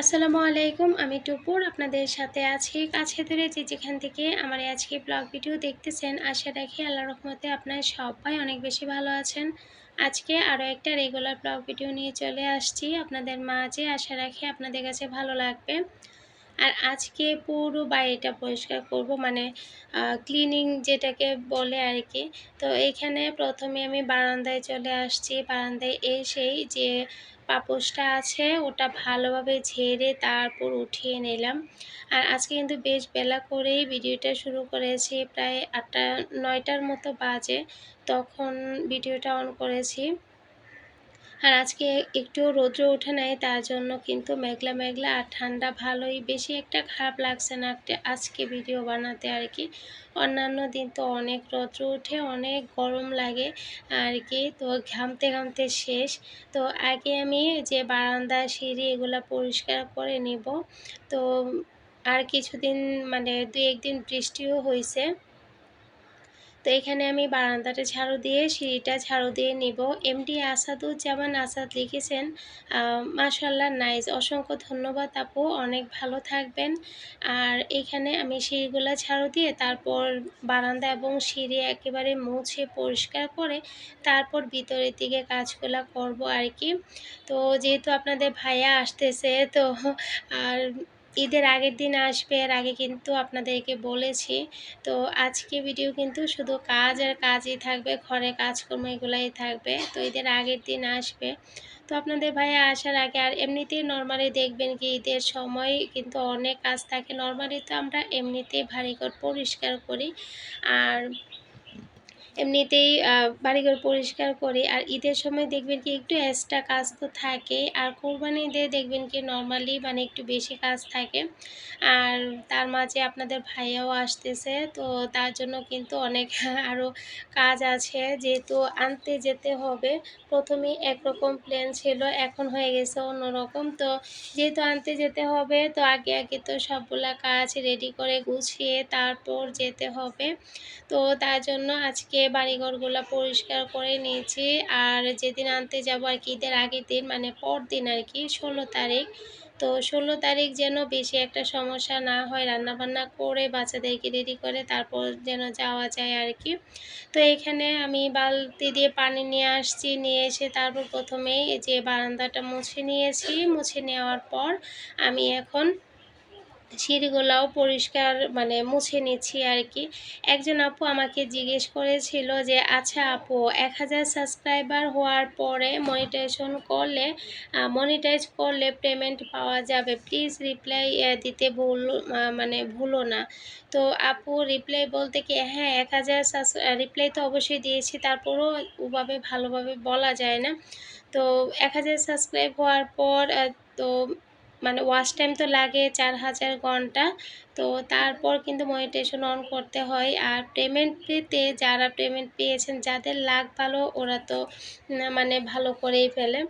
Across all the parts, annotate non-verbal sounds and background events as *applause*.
আসসালামু আলাইকুম, আমি টুপুর আপনাদের সাথে আছি কাছে ধরে যে যেখান থেকে আমার আজকে ব্লগ ভিডিও দেখতেছেন, আশা রাখি আল্লাহ রহমতে আপনার সবাই অনেক বেশি ভালো আছেন। আজকে আরও একটা রেগুলার ব্লগ ভিডিও নিয়ে চলে আসছি। আপনাদের মাঝে আশা রাখি আপনাদের কাছে ভালো লাগবে। আর আজকে পুরো বাড়িটা পরিষ্কার করব মানে ক্লিনিং যেটাকে বলে আর কি। তো এখানে প্রথমে আমি বারান্দায় চলে আসছি। বারান্দায় এসেই যে পাপোশটা আছে, ওটা ভালোভাবে ঝেড়ে তারপর উঠিয়ে নিলাম। আর আজকে কিন্তু বেশ বেলা করেই ভিডিওটা শুরু করেছি, প্রায় আটটা, নয়টার মতো বাজে। তখন ভিডিওটা অন করেছি। আর আজকে একটু রৌদ্র ওঠে নাই, তার জন্য কিন্তু মেঘলা মেঘলা আর ঠান্ডা ভালোই। বেশি একটা খারাপ লাগছে না আজকে ভিডিও বানাতে আর কি। অন্যান্য দিন তো অনেক রৌদ্র ওঠে, অনেক গরম লাগে আর কি। তো ঘামতে ঘামতে শেষ। তো আগে আমি যে বারান্দা, সিঁড়ি এগুলো পরিষ্কার করে নিব। তো আর কিছুদিন মানে দু একদিন বৃষ্টিও হয়েছে তো এখানে আমি বারান্দাটা ঝাড়ু দিয়ে, সিঁড়িটা ঝাড়ু দিয়ে নিব। এমডি আসাদুজ্জামান আসাদ লিখেছেন মাশাল্লাহ নাইস। অসংখ্য ধন্যবাদ আপু, অনেক ভালো থাকবেন। আর এখানে আমি সিঁড়িগুলো ঝাড়ু দিয়ে, তারপর বারান্দা এবং সিঁড়ি একেবারে মুছে পরিষ্কার করে, তারপর ভিতরের দিকে কাজগুলো করব আর কি তো যেহেতু আপনাদের ভাইয়া আসতেছে, তো আর ঈদের আগের দিন আসবে, এর আগে কিন্তু আপনাদেরকে বলেছি। তো আজকে ভিডিও কিন্তু শুধু কাজ আর কাজই থাকবে, ঘরে কাজকর্ম এগুলাই থাকবে। তো ঈদের আগের দিন আসবে। তো আপনাদের ভাইয়া আসার আগে আর এমনিতেই নর্মালি দেখবেন কি ঈদের সময় কিন্তু অনেক কাজ থাকে। নর্মালি তো আমরা এমনিতেই ভারী করে পরিষ্কার করি। আর এমনিতেই বাড়িঘর পরিষ্কার করি। আর ঈদের সময় দেখবেন কি একটু এক্সট্রা কাজ তো থাকে। আর কোরবানি ঈদে দেখবেন কি নর্মালি মানে একটু বেশি কাজ থাকে। আর তার মাঝে আপনাদের ভাইয়াও আসতেছে, তো তার জন্য কিন্তু অনেক *laughs* আরও কাজ আছে। যেহেতু আনতে যেতে হবে, প্রথমে একরকম প্ল্যান ছিল, এখন হয়ে গেছে অন্যরকম। তো যেহেতু আনতে যেতে হবে, তো আগে আগে তো সবগুলা কাজ রেডি করে গুছিয়ে তারপর যেতে হবে। তো তার জন্য আজকে বাড়িঘরগুলো পরিষ্কার করে নিয়েছি। আর যেদিন আনতে যাব আর কি, ঈদের আগের দিন মানে পরদিন আর কি, ষোলো তারিখ। তো ষোলো তারিখ যেন বেশি একটা সমস্যা না হয়, রান্নাবান্না করে বাচ্চাদেরকে রেডি করে তারপর যেন যাওয়া যায় আর কি। তো এখানে আমি বালতি দিয়ে পানি নিয়ে আসছি, নিয়ে এসে তারপর প্রথমেই যে বারান্দাটা মুছে নিয়েছি। মুছে নেওয়ার পর আমি এখন সিঁড়িগুলাও পরিষ্কার মানে মুছে নিচ্ছি আর কি। একজন আপু আমাকে জিজ্ঞেস করেছিল যে আচ্ছা আপু, এক হাজার সাবস্ক্রাইবার হওয়ার পরে মনিটাইজেশন করলে মনিটাইজ করলে পেমেন্ট পাওয়া যাবে? প্লিজ রিপ্লাই দিতে ভুল মানে ভুলো না। তো আপু রিপ্লাই বলতে কি হ্যাঁ এক হাজার রিপ্লাই তো অবশ্যই দিয়েছি, তারপরও ওভাবে ভালোভাবে বলা যায় না। তো এক হাজার সাবস্ক্রাইব হওয়ার পর তো মানে ওয়াচ টাইম তো লাগে চার হাজার ঘণ্টা। তো তারপর কিন্তু মনিটেশন অন করতে হয়। আর পেমেন্ট পেতে যারা পেমেন্ট পেয়েছেন, যাদের লাগ ভালো, ওরা তো মানে ভালো করেই ফেলে।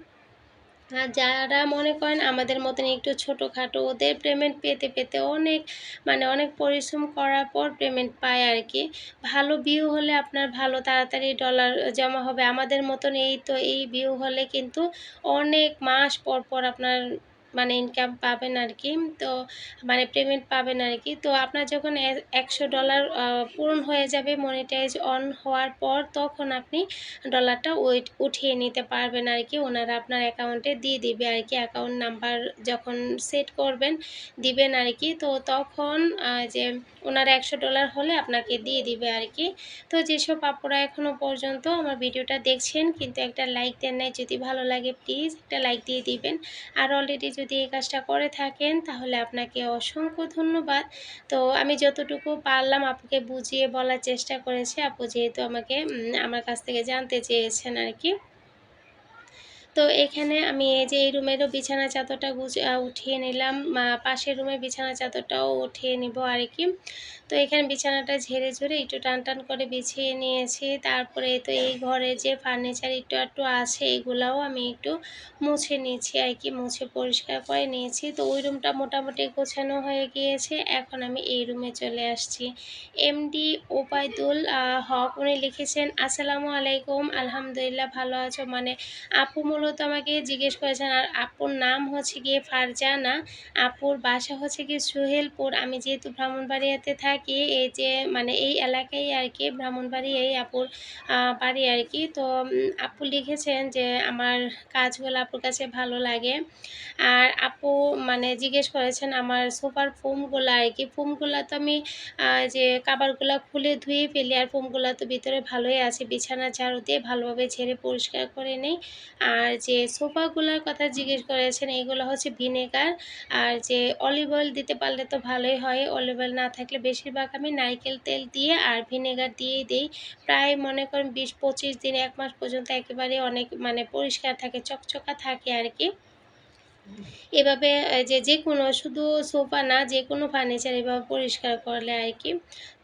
আর যারা মনে করেন আমাদের মতন একটু ছোটোখাটো, ওদের পেমেন্ট পেতে পেতে অনেক মানে অনেক পরিশ্রম করার পর পেমেন্ট পায় আর কি। ভালো ভিউ হলে আপনার ভালো, তাড়াতাড়ি ডলার জমা হবে। আমাদের মতন এই তো, এই ভিউ হলে কিন্তু অনেক মাস পর পর আপনার মানে ইনকাম পাবেন আর কি তো মানে পেমেন্ট পাবেন আর কি তো আপনার যখন একশো ডলার পূরণ হয়ে যাবে মনিটাইজ অন হওয়ার পর তখন আপনি ডলারটা ওয়েট উঠিয়ে নিতে পারবেন আর কি ওনারা আপনার অ্যাকাউন্টে দিয়ে দিবে আর কি অ্যাকাউন্ট নাম্বার যখন সেট করবেন, দিবেন আর কি তো তখন যে ওনারা একশো ডলার হলে আপনাকে দিয়ে দিবে আর কি তো যেসব আপুরা এখনও পর্যন্ত আমার ভিডিওটা দেখছেন, কিন্তু একটা লাইক দেন নাই, যদি ভালো লাগে প্লিজ একটা লাইক দিয়ে দিবেন। আর অলরেডি এই কাজটা করে থাকেন, তাহলে আপনাকে অসংখ্য ধন্যবাদ। তো আমি যতটুকু পারলাম আপুকে বুঝিয়ে বলার চেষ্টা করেছি। আপু যেহেতু আমাকে আমার কাছ থেকে জানতে চেয়েছেন আর কি তো এখানে আমি এই যে এই রুমেরও বিছানা চাদরটা উঠিয়ে নিলাম। পাশের রুমের বিছানা চাদরটাও উঠিয়ে নিব আর কি। তো এখানে বিছানাটা ঝেড়ে ঝুড়ে একটু টান টান করে বিছিয়ে নিয়েছি। তারপরে তো এই ঘরে যে ফার্নিচার একটু একটু আছে, এগুলাও আমি একটু মুছে নিয়েছি আর কি, মুছে পরিষ্কার করে নিয়েছি। তো ওই রুমটা মোটামুটি গোছানো হয়ে গিয়েছে। এখন আমি এই রুমে চলে আসছি। এমডি ওবায়দুল হক, উনি লিখেছেন, আসসালামু আলাইকুম, আলহামদুলিল্লাহ, ভালো আছো? মানে আপু মূলত আমাকে জিজ্ঞেস করেছেন, আর আপুর নাম হচ্ছে গিয়ে ফারজানা, আপুর বাসা হচ্ছে গিয়ে সোহেলপুর। আমি যেহেতু ব্রাহ্মণবাড়িয়াতে থাকি, এই যে মানে এই এলাকায় আর কি, ব্রাহ্মণবাড়ি, এই আপুর বাড়ি আর কি। তো আপু লিখেছেন যে, আমার কাজগুলো আপুর কাছে ভালো লাগে। আর আপু মানে জিজ্ঞেস করেছেন, আমার সোফার ফোমগুলো আর কি, ফোমগুলো তো আমি যে, কাবারগুলো খুলে ধুয়ে ফেলি, আর ফোমগুলো তো ভিতরে ভালোই আছে বিছানা ঝাড়ু দিয়ে ভালোভাবে ঝেড়ে পরিষ্কার করে নিই। আর যে সোফাগুলোর কথা জিজ্ঞেস করেছেন, এগুলো হচ্ছে ভিনেগার। আর যে অলিভ অয়েল দিতে পারলে তো ভালোই হয়। অলিভ অয়েল না থাকলে বেশিরভাগ আমি নারকেল তেল দিয়ে আর ভিনেগার দিয়েই দিই। প্রায় মনে করেন বিশ পঁচিশ দিন, এক মাস পর্যন্ত একেবারে অনেক মানে পরিষ্কার থাকে, চকচকা থাকে আর কি। এভাবে যে যে কোনো শুধু সোফা না, যে কোনো ফার্নিচার এভাবে পরিষ্কার করলে আর কি।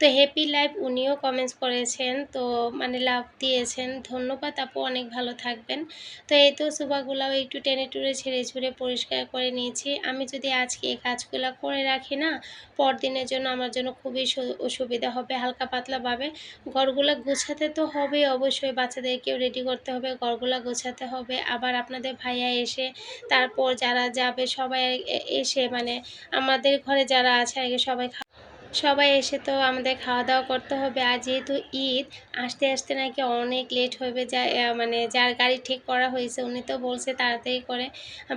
তো হ্যাপি লাইফ উনিও কমেন্টস করেছেন, তো মানে লাভ দিয়েছেন। ধন্যবাদ আপু, অনেক ভালো থাকবেন। তো এই তো সোফাগুলাও একটু টেনে টুরে ছেড়ে ছুড়ে পরিষ্কার করে নিয়েছি। আমি যদি আজকে এই কাজগুলো করে রাখি না, পরদিনের জন্য আমার জন্য খুবই সুবিধা হবে হালকা পাতলাভাবে ঘরগুলো গোছাতে তো হবে অবশ্যই, বাচ্চাদেরকেও রেডি করতে হবে, ঘরগুলো গোছাতে হবে। আবার আপনাদের ভাইয়া এসে তারপর যারা যাবে সবাই এসে মানে আমাদের ঘরে যারা আছে আগে সবাই সবাই এসে তো আমাদের খাওয়া দাওয়া করতে হবে। আর যেহেতু ঈদ, আসতে আসতে নাকি অনেক লেট হবে যা মানে যার গাড়ি ঠিক করা হয়েছে, উনি তো বলছে তাড়াতাড়ি করে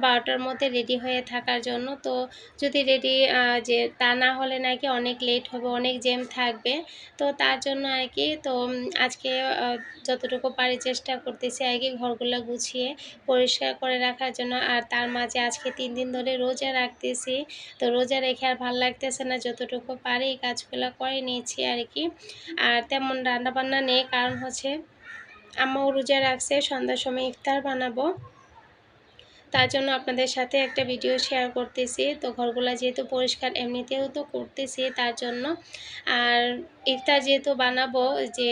বারোটার মধ্যে রেডি হয়ে থাকার জন্য। তো যদি রেডি যে, তা না হলে নাকি অনেক লেট হবে, অনেক জ্যাম থাকবে। তো তার জন্য আর কি, তো আজকে যতটুকু পারি চেষ্টা করতেছি আর কি ঘরগুলো গুছিয়ে পরিষ্কার করে রাখার জন্য। আর তার মাঝে আজকে তিন দিন ধরে রোজা রাখতেছি। তো রোজা রেখে আর ভালো লাগতেছে না যতটুকু পারি। এই কাজগুলো করে নিয়েছি আর কি আর তেমন রান্নাবান্না নেই, কারণ হচ্ছে আম্মাও রোজা রাখছে, সন্ধ্যার সময় ইফতার বানাবো। তার জন্য আপনাদের সাথে একটা ভিডিও শেয়ার করতেছি। তো ঘরগুলো যেহেতু পরিষ্কার, এমনিতেও তো করতেছি তার জন্য। আর ইফতার যেহেতু বানাবো, যে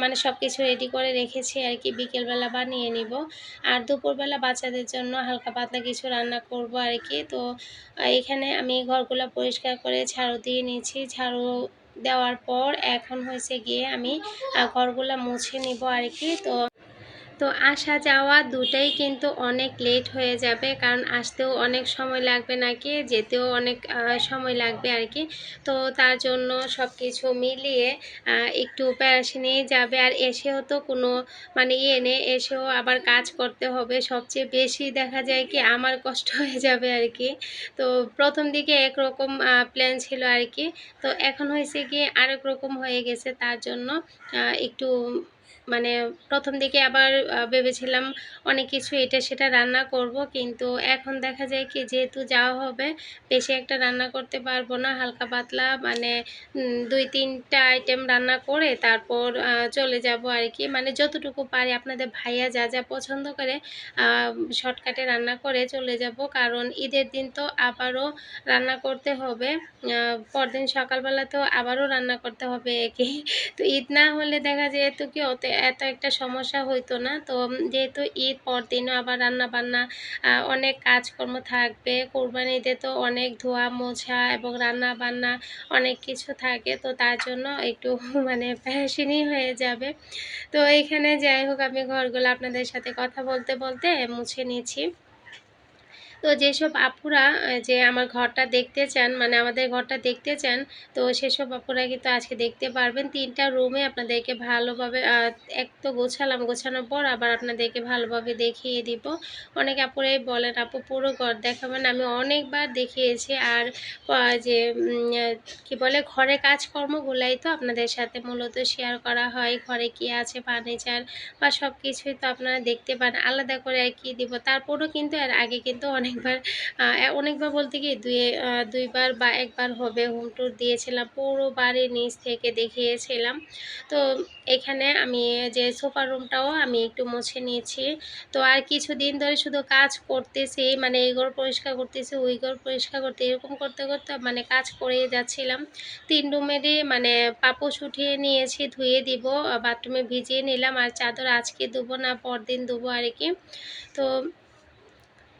মানে সব কিছু রেডি করে রেখেছি আর কি, বিকেলবেলা বানিয়ে নিব। আর দুপুরবেলা বাচ্চাদের জন্য হালকা পাতলা কিছু রান্না করব আর কি। তো এখানে আমি ঘরগুলো পরিষ্কার করে ঝাড়ু দিয়ে নিয়েছি। ঝাড়ু দেওয়ার পর এখন হয়েছে গিয়ে আমি ঘরগুলো মুছে নিব আর কি। তো তো আসা যাওয়া দুটাই কিন্তু অনেক লেট হয়ে যাবে, কারণ আসতেও অনেক সময় লাগবে নাকি, যেতেও অনেক সময় লাগবে আর কি। তো তার জন্য সব কিছু মিলিয়ে একটু প্যারাসি নিয়ে যাবে। আর এসেও তো কোনো মানে ইয়ে নেই, এসেও আবার কাজ করতে হবে। সবচেয়ে বেশি দেখা যায় কি আমার কষ্ট হয়ে যাবে আর কি। তো প্রথম দিকে একরকম প্ল্যান ছিল আর কি। তো এখন হয়েছে কি আরেক রকম হয়ে গেছে। তার জন্য একটু মানে প্রথম দিকে আবার ভেবেছিলাম অনেক কিছু এটা সেটা রান্না করব, কিন্তু এখন দেখা যায় কি যেহেতু যাওয়া হবে, বেশি একটা রান্না করতে পারব না, হালকা পাতলা মানে দুই তিনটা আইটেম রান্না করে তারপর চলে যাব আর কি। মানে যতটুকু পারি আপনাদের ভাইয়া যা যা পছন্দ করে শর্টকাটে রান্না করে চলে যাব, কারণ ঈদের দিন তো আবারও রান্না করতে হবে পরদিন সকালবেলা তো আবারও রান্না করতে হবে একে। তো ঈদ না হলে দেখা যায় তো কি ওতে এত একটা সমস্যা হইতো না। তো যেহেতু ঈদ পরদিনও আবার রান্না বান্না অনেক কাজকর্ম থাকবে কোরবানিতে তো অনেক ধোয়া, মোছা এবং রান্না বান্না অনেক কিছু থাকে, তো তার জন্য একটু *laughs* মানে ফ্যাশনই হয়ে যাবে। তো এইখানে যাই হোক, আমি ঘরগুলো আপনাদের সাথে কথা বলতে বলতে মুছে নিয়েছি। তো যেসব আপুরা যে আমার ঘরটা দেখতে চান মানে আমাদের ঘরটা দেখতে চান, তো সেসব আপুরা কিন্তু আজকে দেখতে পারবেন। তিনটা রুমে আপনাদেরকে ভালোভাবে এক তো গোছালাম, গোছানোর পর আবার আপনাদেরকে ভালোভাবে দেখিয়ে দিব। অনেক আপুরাই বলেন, আপু, পুরো ঘর দেখাবেন, আমি অনেকবার দেখিয়েছি। আর যে কি বলে, ঘরে কাজকর্মগুলাই তো আপনাদের সাথে মূলত শেয়ার করা হয়। ঘরে কি আছে ফার্নিচার বা সব কিছুই তো আপনারা দেখতে পান। আলাদা করে আর কি দিব। তারপরও কিন্তু এর আগে কিন্তু অনেক অনেকবার অনেকবার বলতে কি দুই দুইবার বা একবার হবে হোম ট্যুর দিয়েছিলাম, পুরো বাড়ির নিচ থেকে দেখিয়েছিলাম। তো এখানে আমি যে সোফা রুমটাও আমি একটু মুছে নিয়েছি। তো আর কিছু দিন ধরে শুধু কাজ করতেছি মানে এই ঘর পরিষ্কার করতেছি ওই ঘর পরিষ্কার করতে, এরকম করতে করতে মানে কাজ করে যাচ্ছিলাম। তিন রুমেরই মানে পাপোশ উঠিয়ে নিয়েছি, ধুয়ে দিব বাথরুমে ভিজিয়ে নিলাম, আর চাদর আজকে দেবো না, পরদিন দেবো আর কি। তো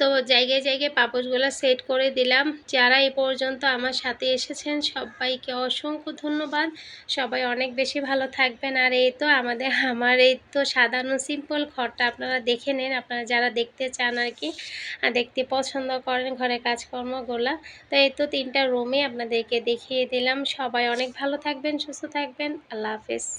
তো জায়গায় জায়গায় পাপোশগুলো সেট করে দিলাম। যারা এ পর্যন্ত আমার সাথে এসেছেন, সবাইকে অসংখ্য ধন্যবাদ। সবাই অনেক বেশি ভালো থাকবেন। আর এই তো আমাদের, আমার এই তো সাধারণ সিম্পল ঘরটা আপনারা দেখে নেন। আপনারা যারা দেখতে চান আর কি, আর দেখতে পছন্দ করেন ঘরে কাজকর্মগুলো, তো এই তো তিনটা রুমে আপনাদেরকে দেখিয়ে দিলাম। সবাই অনেক ভালো থাকবেন, সুস্থ থাকবেন। আল্লাহ হাফেজ।